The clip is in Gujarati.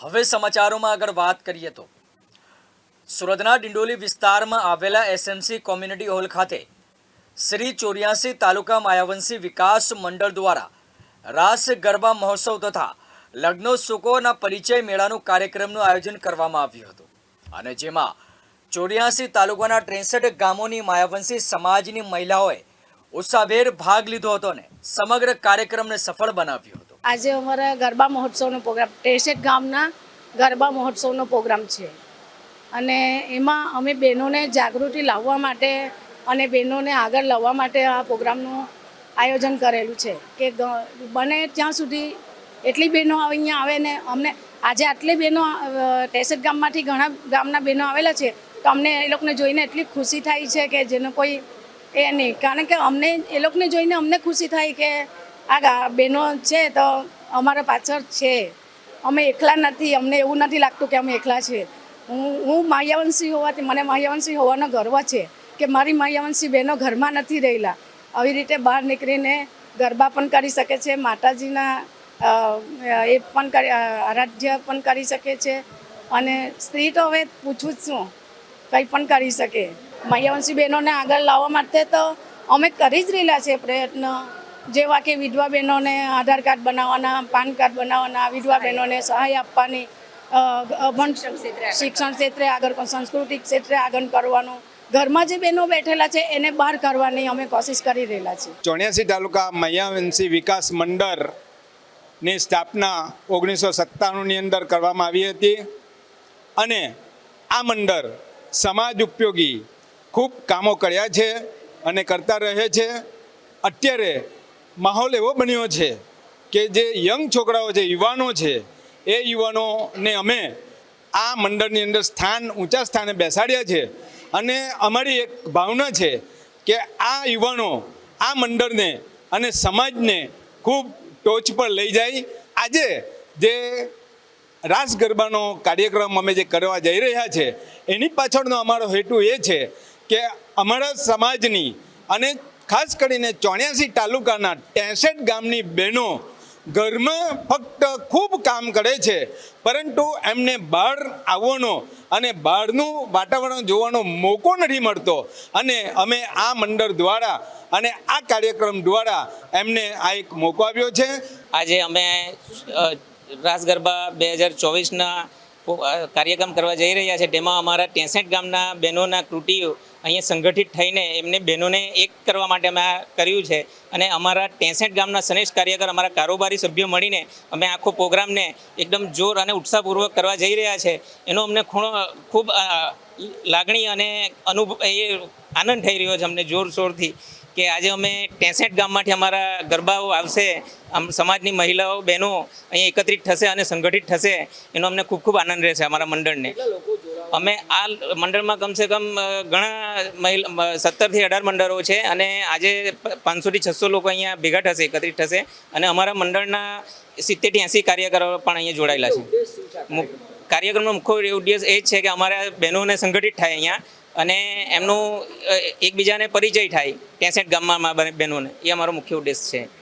હવે સમાચારોમાં આગળ વાત કરીએ તો. સુરતના ડિંડોલી વિસ્તારમાં આવેલા એસએમસી કોમ્યુનિટી હોલ ખાતે શ્રી ચોર્યાસી તાલુકા માયાવંશી વિકાસ મંડળ દ્વારા રાસ ગરબા મહોત્સવ તથા લગ્નોત્સુકોના પરિચય મેળાનું કાર્યક્રમનું આયોજન કરવામાં આવ્યું હતું. અને જેમાં ચોર્યાસી તાલુકાના ત્રેસઠ ગામોની માયાવંશી સમાજની મહિલાઓએ ઉત્સાહભેર ભાગ લીધો હતો અને સમગ્ર કાર્યક્રમને સફળ બનાવ્યો હતો. આજે અમારા ગરબા મહોત્સવનો પ્રોગ્રામ ટેસેટ ગામના ગરબા મહોત્સવનો પ્રોગ્રામ છે. અને એમાં અમે બહેનોને જાગૃતિ લાવવા માટે અને બહેનોને આગળ લાવવા માટે આ પ્રોગ્રામનું આયોજન કરેલું છે કે બને ત્યાં સુધી એટલી બહેનો અહીંયા આવે ને અમને, આજે આટલી બહેનો ટેસેટ ગામમાંથી ઘણા ગામના બહેનો આવેલા છે, તો અમને એ લોકોને જોઈને એટલી ખુશી થાય છે કે જેનો કોઈ એ નહીં. કારણ કે અમને એ લોકોને જોઈને અમને ખુશી થાય કે આ બહેનો છે તો અમારા પાછળ છે. અમે એકલા નથી, અમને એવું નથી લાગતું કે અમે એકલા છીએ હું હું માયાવંશી હોવાથી, મને માયાવંશી હોવાનો ગર્વ છે કે મારી માયાવંશી બહેનો ઘરમાં નથી રહેલા. આવી રીતે બહાર નીકળીને ગરબા પણ કરી શકે છે, માતાજીના એ પણ કરી આરાધ્ય પણ કરી શકે છે. અને સ્ત્રી તો હવે પૂછું જ શું, કંઈ પણ કરી શકે. માયાવંશી બહેનોને આગળ લાવવા માટે તો અમે કરી જ રહેલા છે પ્રયત્ન. જેવા કે વિધવા બહેનોને આધાર કાર્ડ બનાવવાના પાન કાર્ડ બનાવવાના વિધવા બહેનોને સહાય આપવાની અભણ શિક્ષણ ક્ષેત્રે આગળ સાંસ્કૃતિક ક્ષેત્રે આગળ કરવાનું. ઘરમાં જે બહેનો બેઠેલા છે એને બહાર કરવાની અમે કોશિશ કરી રહેલા છીએ. ચોર્યાસી તાલુકા મૈયાવંશી વિકાસ મંડળની સ્થાપના ઓગણીસો સત્તાણુંની અંદર કરવામાં આવી હતી. અને આ મંડળ સમાજ ઉપયોગી ખૂબ કામો કર્યા છે અને કરતા રહે છે. અત્યારે માહોલ એવો બન્યો છે કે જે યંગ છોકરાઓ છે, યુવાનો છે, એ યુવાનોને અમે આ મંડળની અંદર સ્થાન, ઊંચા સ્થાને બેસાડ્યા છે. અને અમારી એક ભાવના છે કે આ યુવાનો આ મંડળને અને સમાજને ખૂબ ટોચ પર લઈ જાય. આજે જે રાસ ગરબાનો કાર્યક્રમ અમે જે કરવા જઈ રહ્યા છે, એની પાછળનો અમારો હેતુ એ છે કે અમારા સમાજની અને ખાસ કરીને ચોર્યાસી તાલુકાના ત્રેસઠ ગામની બહેનો ઘરમાં ફક્ત ખૂબ કામ કરે છે, પરંતુ એમને બહાર આવવાનો અને બહારનું વાતાવરણ જોવાનો મોકો નથી મળતો. અને અમે આ મંડળ દ્વારા અને આ કાર્યક્રમ દ્વારા એમને આ એક મોકો આપ્યો છે. આજે અમે રાસ ગરબા બે હજાર ચોવીસના કાર્યક્રમ કરવા જઈ રહ્યા છે, તેમાં અમારા ત્રેસઠ ગામના બહેનોના કૃતિઓ અહીંયા સંગઠિત થઈને એમને બહેનોને એક કરવા માટે અમે આ કર્યું છે. અને અમારા ત્રેસઠ ગામના સનેશ કાર્યકર, અમારા કારોબારી સભ્યો મળીને અમે આખો પ્રોગ્રામને એકદમ જોર અને ઉત્સાહપૂર્વક કરવા જઈ રહ્યા છે. એનો અમને ખૂણો, ખૂબ લાગણી અને અનુભવ એ આનંદ થઈ રહ્યો છે અમને જોરશોરથી. કે આજે અમે ત્રેસઠ ગામમાંથી અમારા ગરબાઓ આવશે. સમાજની મહિલાઓ, બહેનો અહીંયા એકત્રિત થશે અને સંગઠિત થશે. એનો અમને ખૂબ ખૂબ આનંદ રહેશે અમારા મંડળને. અમે આ મંડળમાં કમસે કમ ઘણા મહિલા સત્તરથી અઢાર મંડળો છે અને આજે પાંચસોથી છસો લોકો અહીંયા ભેગા થશે, એકત્રિત થશે. અને અમારા મંડળના સિત્તેરથી એંસી કાર્યકરો પણ અહીંયા જોડાયેલા છે. કાર્યક્રમનો મુખ્ય ઉદ્દેશ એ છે કે અમારા બહેનોને સંગઠિત થાય અહીંયા અને એમનું એકબીજાને પરિચય થાય ત્રેસઠ ગામમાં બહેનોને. એ અમારો મુખ્ય ઉદ્દેશ છે.